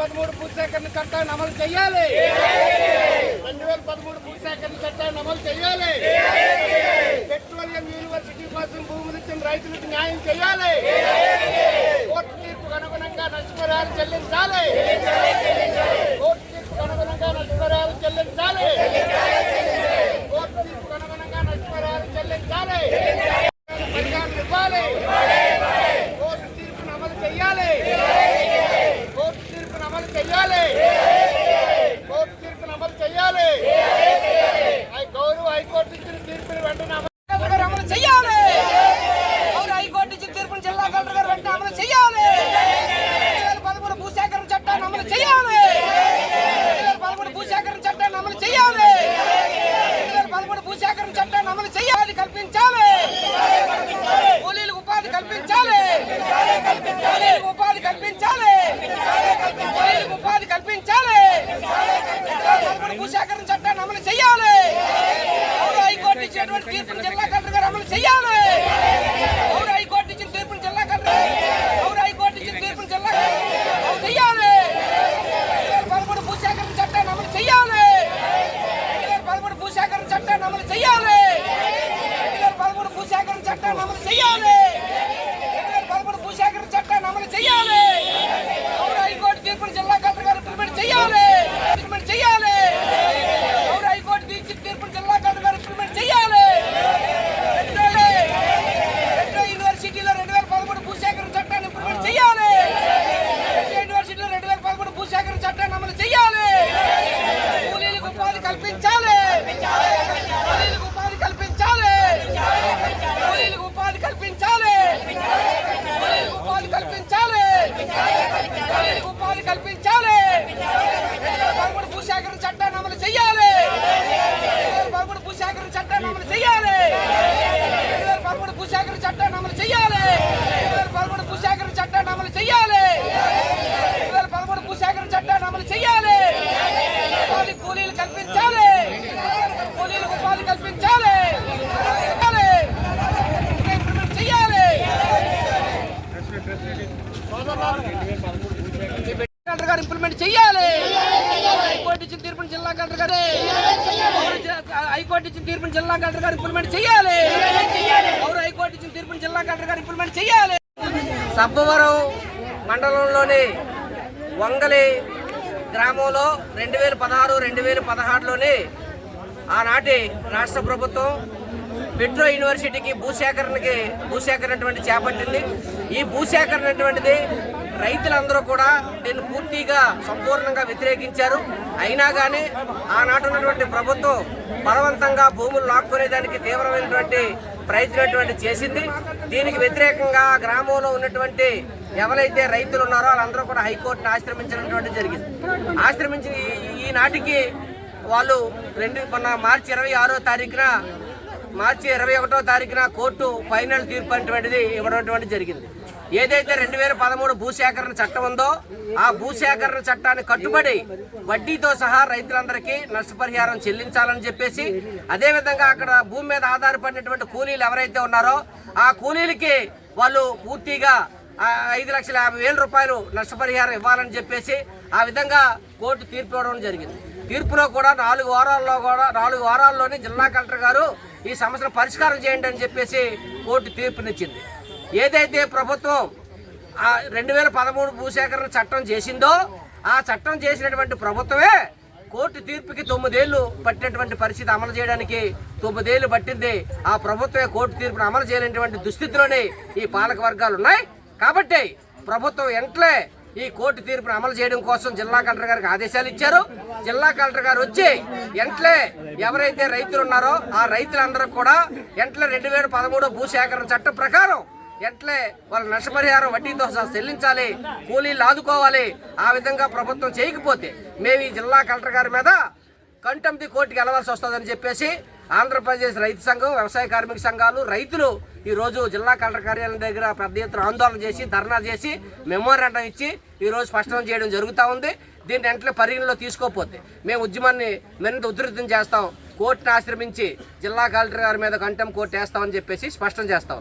పదమూడు భూ సేకరణ చట్టాన్ని అమలు చేయాలి. రెండు వేల పదమూడు భూ సేకరణ చట్టాన్ని అమలు చేయాలి. పెట్రోలియం యూనివర్సిటీ కోసం భూములు ఇచ్చిన రైతులకు న్యాయం చేయాలి. కోర్టు తీర్పుకు అనుగుణంగా నష్టపరిహారం చెల్లించాలి. హైకోర్టు ఇచ్చినటువంటి తీర్పును జిల్లా కలెక్టర్ గారు అమలు చేయాలి అవును హైకోర్టు ఇచ్చిన తీర్పును జిల్లా కలెక్టర్ అవును హైకోర్టు ఇచ్చిన తీర్పును జిల్లా అమలు చేయాలి పదమూడు భూసేకరణ చట్టాన్ని అమలు చేయాలి పదమూడు భూసేకరణ చట్టాన్ని అమలు చేయాలి పదమూడు భూసేకరణ చట్టాన్ని అమలు చేయాలి పదమూడు భూసేకరణ చట్టాన్ని అమలు చేయాలి అవును హైకోర్టు తీర్పును జిల్లా కలెక్టర్ గారు ఇంప్లిమెంట్ చేయాలి ఇంప్లిమెంట్ చేయాలి అవును హైకోర్టు ఇచ్చిన తీర్పును జిల్లా కలెక్టర్ గారు ఇంప్లిమెంట్ చేయాలి పెట్టాలి. పెట్టే యూనివర్సిటీలో రెండు వేల పదమూడు భూసేకరణ చట్టాన్ని ఇంప్లిమెంట్ చేయాలి పెట్టే యూనివర్సిటీలో రెండు వేల పదమూడు భూసేకరణ చట్టాన్ని అమలు చేయాలి కూలీలకు ఉపాధి కల్పించాలి కూలీలకు ఉపాధి కల్పించాలి కూలీలకు ఉపాధి కల్పించాలి కూలీలకు ఉపాధి కల్పించాలి కూలీలకు ఉపాధి కల్పించాలి పదమూడు భూసేకరణ చట్టాన్ని అమలు చేయాలి పదమూడు భూసేకరణ చట్టాన్ని అమలు చేయాలి పదమూడు భూసేకరణ చట్టాన్ని అమలు చేయాలి పదమూడు భూసేకరణ చట్టాన్ని అమలు చేయాలి పదమూడు భూసేకరణ చట్టాన్ని అమలు చేయాలి ఉపాధి కూలీలు కల్పించాలి కూలీలకు ఉపాధి కల్పించాలి ఇంప్లిమెంట్ చేయాలి కలెక్టర్ గారు ఇంప్లిమెంట్ చేయాలి హైకోర్టు ఇచ్చిన తీర్పుని జిల్లా కలెక్టర్ గారు. హైకోర్టు ఇచ్చిన తీర్పుని జిల్లా కలెక్టర్ గారు ఇంప్లిమెంట్ చేయాలి ఎవరు హైకోర్టు ఇచ్చిన తీర్పుని జిల్లా కలెక్టర్ గారు ఇంప్లిమెంట్ చేయాలి సబ్బవరం మండలంలోని వంగలి గ్రామంలో రెండు వేల పదహారు రెండు వేల పదహారులోని ఆనాటి రాష్ట్ర ప్రభుత్వం పెట్రో యూనివర్సిటీకి భూసేకరణకి భూసేకరణ చేపట్టింది. ఈ భూసేకరణ అటువంటిది రైతులందరూ కూడా దీన్ని పూర్తిగా సంపూర్ణంగా వ్యతిరేకించారు. అయినా కానీ ఆనాటి ఉన్నటువంటి ప్రభుత్వం బలవంతంగా భూములు లాక్కునేదానికి తీవ్రమైనటువంటి ప్రయత్నటువంటి చేసింది. దీనికి వ్యతిరేకంగా గ్రామంలో ఉన్నటువంటి ఎవరైతే రైతులు ఉన్నారో వాళ్ళందరూ కూడా హైకోర్టును ఆశ్రమించినటువంటి జరిగింది. ఆశ్రమించి ఈ- ఈనాటికి వాళ్ళు రెండు మొన్న మార్చి ఇరవై ఆరో తారీఖున మార్చి ఇరవై ఒకటో తారీఖున కోర్టు ఫైనల్ తీర్పు అనేటువంటిది ఇవ్వడం జరిగింది. ఏదైతే రెండు వేల పదమూడు భూసేకరణ చట్టం ఉందో ఆ భూసేకరణ చట్టాన్ని కట్టుబడి వడ్డీతో సహా రైతులందరికీ నష్టపరిహారం చెల్లించాలని చెప్పేసి అదేవిధంగా అక్కడ భూమి మీద ఆధారపడినటువంటి కూలీలు ఎవరైతే ఉన్నారో ఆ కూలీలకి వాళ్ళు పూర్తిగా ఐదు లక్షల యాభై వేల రూపాయలు నష్టపరిహారం ఇవ్వాలని చెప్పేసి ఆ విధంగా కోర్టు తీర్పు ఇవ్వడం జరిగింది. తీర్పులో కూడా నాలుగు వారాల్లో కూడా నాలుగు వారాల్లోనే జిల్లా కలెక్టర్ గారు ఈ సమస్యను పరిష్కారం చేయండి అని చెప్పేసి కోర్టు తీర్పునిచ్చింది. ఏదైతే ప్రభుత్వం రెండు వేల పదమూడు భూసేకరణ చట్టం చేసిందో ఆ చట్టం చేసినటువంటి ప్రభుత్వమే కోర్టు తీర్పుకి తొమ్మిదేళ్ళు పట్టినటువంటి పరిస్థితి అమలు చేయడానికి తొమ్మిదేళ్ళు పట్టింది. ఆ ప్రభుత్వమే కోర్టు తీర్పును అమలు చేయలేనటువంటి దుస్థితిలోనే ఈ పాలక వర్గాలు ఉన్నాయి. కాబట్టి ప్రభుత్వం ఎంట్లే ఈ కోర్టు తీర్పును అమలు చేయడం కోసం జిల్లా కలెక్టర్ గారికి ఆదేశాలు ఇచ్చారు. జిల్లా కలెక్టర్ గారు వచ్చి ఎంట్లే ఎవరైతే రైతులు ఉన్నారో ఆ రైతులందరూ కూడా ఎంట్లే రెండు వేల పదమూడు భూసేకరణ చట్టం ప్రకారం ఎట్లే వాళ్ళ నష్టపరిహారం వడ్డీతో చెల్లించాలి కూలీలు ఆదుకోవాలి ఆ విధంగా ప్రభుత్వం చేయకపోతే మేము ఈ జిల్లా కలెక్టర్ గారి మీద కంటంపి కోర్టుకి వెళ్ళవలసి వస్తుందని చెప్పేసి ఆంధ్రప్రదేశ్ రైతు సంఘం వ్యవసాయ కార్మిక సంఘాలు రైతులు ఈరోజు జిల్లా కలెక్టర్ కార్యాలయం దగ్గర పెద్ద ఎత్తున ఆందోళన చేసి ధర్నా చేసి మెమోరాండం ఇచ్చి ఈరోజు స్పష్టం చేయడం జరుగుతూ ఉంది. దీన్ని వెంటనే పరిగణలో తీసుకోకపోతే మేము ఉద్యమాన్ని మరింత ఉధృతం చేస్తాం. కోర్టును ఆశ్రమించి జిల్లా కలెక్టర్ గారి మీద కంటెం కోర్టు వేస్తామని చెప్పేసి స్పష్టం చేస్తా